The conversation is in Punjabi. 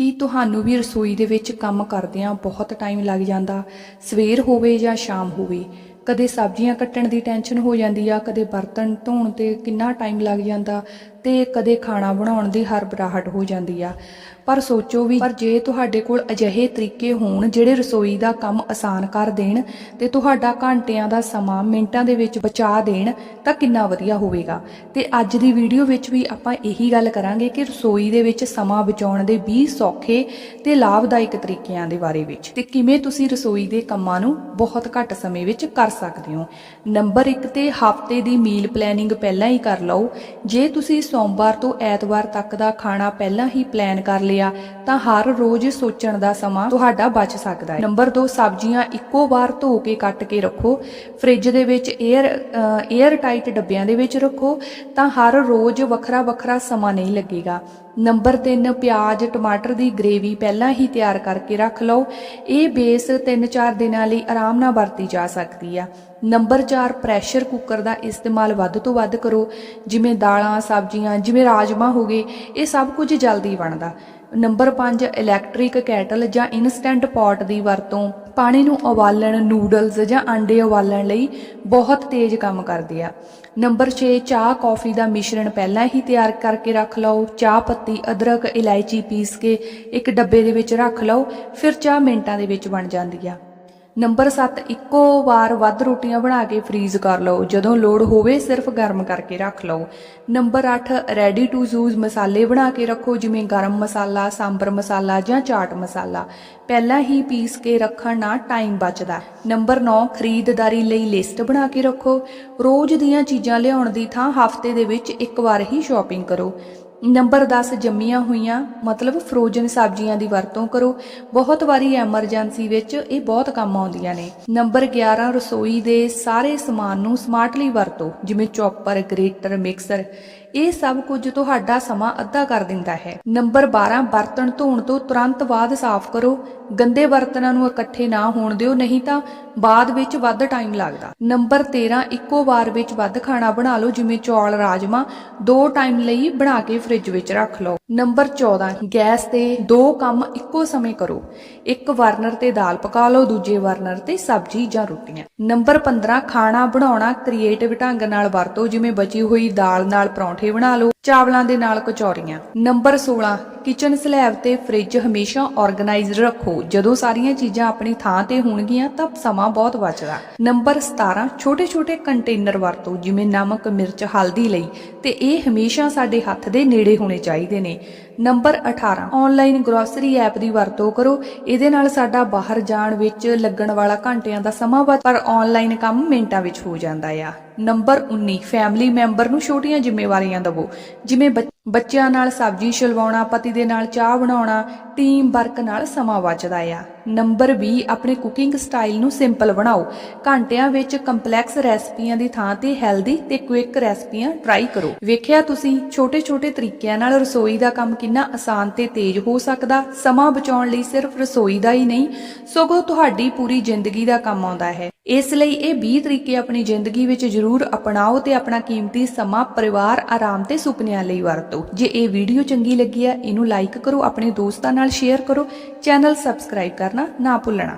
ਕੀ ਤੁਹਾਨੂੰ ਵੀ ਰਸੋਈ ਦੇ ਵਿੱਚ ਕੰਮ ਕਰਦਿਆਂ ਬਹੁਤ ਟਾਈਮ ਲੱਗ ਜਾਂਦਾ। ਸਵੇਰ ਹੋਵੇ ਜਾਂ ਸ਼ਾਮ ਹੋਵੇ, ਕਦੇ ਸਬਜ਼ੀਆਂ ਕੱਟਣ ਦੀ ਟੈਨਸ਼ਨ ਹੋ ਜਾਂਦੀ ਆ, ਕਦੇ ਬਰਤਨ ਧੋਣ ਤੇ ਕਿੰਨਾ ਟਾਈਮ ਲੱਗ ਜਾਂਦਾ ਤੇ ਕਦੇ ਖਾਣਾ ਬਣਾਉਣ ਦੀ ਹਰਬਰਾਹਟ ਹੋ ਜਾਂਦੀ ਆ। ਪਰ ਸੋਚੋ ਵੀ, ਪਰ ਜੇ ਤੁਹਾਡੇ ਕੋਲ ਅਜਿਹੇ ਤਰੀਕੇ ਹੋਣ ਜਿਹੜੇ ਰਸੋਈ ਦਾ ਕੰਮ ਆਸਾਨ ਕਰ ਦੇਣ ਤੇ ਤੁਹਾਡਾ ਘੰਟਿਆਂ ਦਾ ਸਮਾਂ ਮਿੰਟਾਂ ਦੇ ਵਿੱਚ ਬਚਾ ਦੇਣ, ਤਾਂ ਕਿੰਨਾ ਵਧੀਆ ਹੋਵੇਗਾ। ਤੇ ਅੱਜ ਦੀ ਵੀਡੀਓ ਵਿੱਚ ਵੀ ਆਪਾਂ ਇਹੀ ਗੱਲ ਕਰਾਂਗੇ ਕਿ ਰਸੋਈ ਦੇ ਵਿੱਚ ਸਮਾਂ ਬਚਾਉਣ ਦੇ 20 ਸੌਖੇ ਤੇ ਲਾਭਦਾਇਕ ਤਰੀਕਿਆਂ ਦੇ ਬਾਰੇ ਵਿੱਚ। ਤੇ ਕਿਵੇਂ ਤੁਸੀਂ ਰਸੋਈ ਦੇ ਕੰਮਾਂ ਨੂੰ ਬਹੁਤ ਘੱਟ ਸਮੇਂ ਵਿੱਚ ਕਰ ਸਕਦੇ ਹੋ? ਨੰਬਰ 1 ਤੇ ਹਫ਼ਤੇ ਦੀ ਮੀਲ ਪਲੈਨਿੰਗ ਪਹਿਲਾਂ ਹੀ ਕਰ ਲਓ। ਜੇ ਤੁਸੀਂ ਸੋਮਵਾਰ ਤੋਂ ਐਤਵਾਰ ਤੱਕ ਦਾ ਖਾਣਾ ਪਹਿਲਾਂ ਹੀ ਪਲਾਨ ਕਰ ਲਿਆ, ਤਾਂ ਹਰ ਰੋਜ਼ ਸੋਚਣ ਦਾ ਸਮਾਂ ਤੁਹਾਡਾ ਬਚ ਸਕਦਾ ਹੈ। ਨੰਬਰ 2 ਸਬਜ਼ੀਆਂ ਇੱਕੋ ਵਾਰ ਧੋ ਕੇ ਕੱਟ ਕੇ ਰੱਖੋ। ਫ੍ਰਿਜ ਦੇ ਵਿੱਚ 에ਅਰ 에ਅਰ ਟਾਈਟ ਡੱਬਿਆਂ ਦੇ ਵਿੱਚ ਰੱਖੋ, ਤਾਂ ਹਰ ਰੋਜ਼ ਵੱਖਰਾ ਵੱਖਰਾ ਸਮਾਂ ਨਹੀਂ ਲੱਗੇਗਾ। ਨੰਬਰ 3 ਪਿਆਜ਼, ਟਮਾਟਰ ਦੀ ਗ੍ਰੇਵੀ ਪਹਿਲਾਂ ਹੀ ਤਿਆਰ ਕਰਕੇ ਰੱਖ ਲਓ। ਇਹ ਬੇਸ 3-4 ਦਿਨਾਂ ਲਈ ਆਰਾਮ ਨਾਲ ਵਰਤੀ ਜਾ ਸਕਦੀ ਆ। ਨੰਬਰ 4 ਪ੍ਰੈਸ਼ਰ ਕੁੱਕਰ ਦਾ ਇਸਤੇਮਾਲ ਵੱਧ ਤੋਂ ਵੱਧ ਕਰੋ। ਜਿਵੇਂ ਦਾਲਾਂ, ਸਬਜ਼ੀਆਂ, ਜਿਵੇਂ ਰਾਜਮਾ ਹੋ ਗਏ, ਇਹ ਸਭ ਕੁਝ ਜਲਦੀ ਬਣਦਾ। ਨੰਬਰ 5 ਇਲੈਕਟ੍ਰਿਕ ਕੈਟਲ ਜਾਂ ਇਨਸਟੈਂਟ ਪੋਟ ਦੀ ਵਰਤੋਂ, ਪਾਣੀ ਨੂੰ ਉਬਾਲਣ ਨੂਡਲਸ ਜਾਂ ਆਂਡੇ ਉਬਾਲਣ ਲਈ ਬਹੁਤ ਤੇਜ਼ ਕੰਮ ਕਰਦੀ ਆ। ਨੰਬਰ 6 ਚਾਹ ਕੌਫੀ ਦਾ ਮਿਸ਼ਰਣ ਪਹਿਲਾਂ ਹੀ ਤਿਆਰ ਕਰਕੇ ਰੱਖ ਲਓ। ਚਾਹ ਪੱਤੀ, ਅਦਰਕ, ਇਲਾਇਚੀ ਪੀਸ ਕੇ ਇੱਕ ਡੱਬੇ ਦੇ ਵਿੱਚ ਰੱਖ ਲਓ, ਫਿਰ ਚਾਹ ਮਿੰਟਾਂ ਦੇ ਵਿੱਚ ਬਣ ਜਾਂਦੀ ਆ। ਨੰਬਰ 7 ਇੱਕੋ ਵਾਰ ਵੱਧ ਰੋਟੀਆਂ ਬਣਾ ਕੇ ਫ੍ਰੀਜ਼ ਕਰ ਲਓ। ਜਦੋਂ ਲੋੜ ਹੋਵੇ ਸਿਰਫ ਗਰਮ ਕਰਕੇ ਰੱਖ ਲਓ। ਨੰਬਰ 8 ਰੈਡੀ ਟੂ ਯੂਜ਼ ਮਸਾਲੇ ਬਣਾ ਕੇ ਰੱਖੋ, ਜਿਵੇਂ ਗਰਮ ਮਸਾਲਾ, ਸਾਂਬਰ ਮਸਾਲਾ ਜਾਂ ਚਾਟ ਮਸਾਲਾ। ਪਹਿਲਾਂ ਹੀ ਪੀਸ ਕੇ ਰੱਖਣ ਨਾਲ ਟਾਈਮ ਬਚਦਾ ਨੰਬਰ 9 ਖਰੀਦਦਾਰੀ ਲਈ ਲਿਸਟ ਬਣਾ ਕੇ ਰੱਖੋ। ਰੋਜ਼ ਦੀਆਂ ਚੀਜ਼ਾਂ ਲਿਆਉਣ ਦੀ ਥਾਂ ਹਫ਼ਤੇ ਦੇ ਵਿੱਚ ਇੱਕ ਵਾਰ ਹੀ ਸ਼ਾਪਿੰਗ ਕਰੋ। ਨੰਬਰ 10 ਜੰਮੀਆਂ ਹੋਈਆਂ, ਮਤਲਬ ਫਰੋਜ਼ਨ ਸਬਜ਼ੀਆਂ ਦੀ ਵਰਤੋਂ ਕਰੋ। ਬਹੁਤ ਵਾਰੀ ਐਮਰਜੈਂਸੀ ਵਿੱਚ ਇਹ ਬਹੁਤ ਕੰਮ ਆਉਂਦੀਆਂ ਨੇ। ਨੰਬਰ 11 ਰਸੋਈ ਦੇ ਸਾਰੇ ਸਮਾਨ ਨੂੰ ਸਮਾਰਟਲੀ ਵਰਤੋ, ਜਿਵੇਂ ਚੌਪਰ, ਗ੍ਰੇਟਰ, ਮਿਕਸਰ। ਇਹ ਸਭ ਕੁਝ ਤੁਹਾਡਾ ਸਮਾਂ ਅੱਧਾ ਕਰ ਦਿੰਦਾ ਹੈ। ਨੰਬਰ 12 ਬਰਤਨ ਧੋਣ ਤੋਂ ਤੁਰੰਤ ਬਾਅਦ ਸਾਫ਼ ਕਰੋ। ਗੰਦੇ ਬਰਤਨਾਂ ਨੂੰ ਇਕੱਠੇ ਨਾ ਹੋਣ ਦਿਓ, ਨਹੀਂ ਤਾਂ ਬਾਅਦ ਵਿੱਚ ਵੱਧ ਟਾਈਮ ਲੱਗਦਾ। ਨੰਬਰ 13 ਇੱਕੋ ਵਾਰ ਵਿੱਚ ਵੱਧ ਖਾਣਾ ਬਣਾ ਲਓ, ਜਿਵੇਂ ਚੌਲ, ਰਾਜਮਾ, ਦੋ ਟਾਈਮ ਲਈ ਬਣਾ ਕੇ ਫ੍ਰਿਜ ਵਿੱਚ ਰੱਖ ਲਓ। ਨੰਬਰ 14 ਗੈਸ ਤੇ ਦੋ ਕੰਮ ਇੱਕੋ ਸਮੇਂ ਕਰੋ। ਇੱਕ ਬਰਨਰ ਤੇ ਦਾਲ ਪਕਾ ਲਓ, ਦੂਜੇ ਬਰਨਰ ਤੇ ਸਬਜ਼ੀ ਜਾਂ ਰੋਟੀਆਂ। ਨੰਬਰ 15 ਖਾਣਾ ਬਣਾਉਣਾ ਕ੍ਰੀਏਟਿਵ ਢੰਗ ਨਾਲ ਵਰਤੋ, ਜਿਵੇਂ ਬਚੀ ਹੋਈ ਦਾਲ ਨਾਲ ਪਰੌਂਠੇ ਬਣਾ ਲਓ, ਚਾਵਲਾਂ ਦੇ ਨਾਲ ਕਚੌਰੀਆਂ। ਨੰਬਰ 16 ਕਿਚਨ ਸਲੈਬ ਤੇ ਫ੍ਰਿਜ ਹਮੇਸ਼ਾ ਆਰਗੇਨਾਈਜ਼ਡ ਰੱਖੋ। ਜਦੋਂ ਸਾਰੀਆਂ ਚੀਜ਼ਾਂ ਆਪਣੀ ਥਾਂ ਤੇ ਹੋਣਗੀਆਂ, ਤਾਂ ਸਮਾਂ ਬਹੁਤ ਬਚਦਾ। ਨੰਬਰ 17 ਛੋਟੇ-ਛੋਟੇ ਕੰਟੇਨਰ ਵਰਤੋ, ਜਿਵੇਂ ਨਮਕ, ਮਿਰਚ, ਹਲਦੀ ਲਈ। ਤੇ ਇਹ ਹਮੇਸ਼ਾ ਸਾਡੇ ਹੱਥ ਦੇ ਨੇੜੇ ਹੋਣੇ ਚਾਹੀਦੇ ਨੇ। ਨੰਬਰ 18 ਆਨਲਾਈਨ ਗਰੋਸਰੀ ਐਪ ਦੀ ਵਰਤੋਂ ਕਰੋ। ਇਹਦੇ ਨਾਲ ਸਾਡਾ ਬਾਹਰ ਜਾਣ ਵਿੱਚ ਲੱਗਣ ਵਾਲਾ ਘੰਟਿਆਂ ਦਾ ਸਮਾਂ ਬਚ ਪਰ ਆਨਲਾਈਨ ਕੰਮ ਮਿੰਟਾਂ ਵਿੱਚ ਹੋ ਜਾਂਦਾ ਆ। ਨੰਬਰ 19 ਫੈਮਿਲੀ ਮੈਂਬਰ ਨੂੰ ਛੋਟੀਆਂ ਜ਼ਿੰਮੇਵਾਰੀਆਂ ਦਿਵੋ। ਜਿਵੇਂ ਬੱਚ- ਬੱਚਿਆਂ ਨਾਲ ਸਬਜ਼ੀ ਛਿਲਵਾਉਣਾ, ਪਤੀ ਦੇ ਨਾਲ ਚਾਹ ਬਣਾਉਣਾ ਟੀਮ ਵਰਕ ਨਾਲ ਸਮਾਂ ਬਚਦਾ ਆ। ਨੰਬਰ 20 ਆਪਣੇ ਕੁਕਿੰਗ ਸਟਾਈਲ ਨੂੰ ਸਿੰਪਲ ਬਣਾਓ। ਘੰਟਿਆਂ ਵਿੱਚ ਕੰਪਲੈਕਸ ਰੈਸਪੀਆਂ ਦੀ ਥਾਂ ਤੇ ਹੈਲਦੀ ਤੇ ਕੁਇਕ ਰੈਸਪੀਆਂ ਟਰਾਈ ਕਰੋ। ਵੇਖਿਆ ਤੁਸੀਂ, ਛੋਟੇ-ਛੋਟੇ ਤਰੀਕਿਆਂ ਨਾਲ ਰਸੋਈ ਦਾ ਕੰਮ ਕਿੰਨਾ ਆਸਾਨ ਤੇ ਤੇਜ਼ ਹੋ ਸਕਦਾ? ਸਮਾਂ ਬਚਾਉਣ ਲਈ ਸਿਰਫ ਰਸੋਈ ਦਾ ਹੀ ਨਹੀਂ, ਸਗੋਂ ਤੁਹਾਡੀ ਪੂਰੀ ਜ਼ਿੰਦਗੀ ਦਾ ਕੰਮ ਆਉਂਦਾ ਹੈ। ਇਸ ਲਈ ਇਹ 20 ਤਰੀਕੇ ਆਪਣੀ ਜ਼ਿੰਦਗੀ ਵਿੱਚ ਜ਼ਰੂਰ ਅਪਣਾਓ ਤੇ ਆਪਣਾ ਕੀਮਤੀ ਸਮਾਂ ਪਰਿਵਾਰ, ਆਰਾਮ ਤੇ ਸੁਪਨਿਆਂ ਲਈ ਵਰਤੋ। ਜੇ ਇਹ ਵੀਡੀਓ ਚੰਗੀ ਲੱਗੀ ਹੈ, ਇਹਨੂੰ ਲਾਈਕ ਕਰੋ, ਆਪਣੇ ਦੋਸਤਾਂ ਨਾਲ ਸ਼ੇਅਰ ਕਰੋ। ਚੈਨਲ ਸਬਸਕ੍ਰਾਈਬ ਕਰਨਾ ਨਾ ਭੁੱਲਣਾ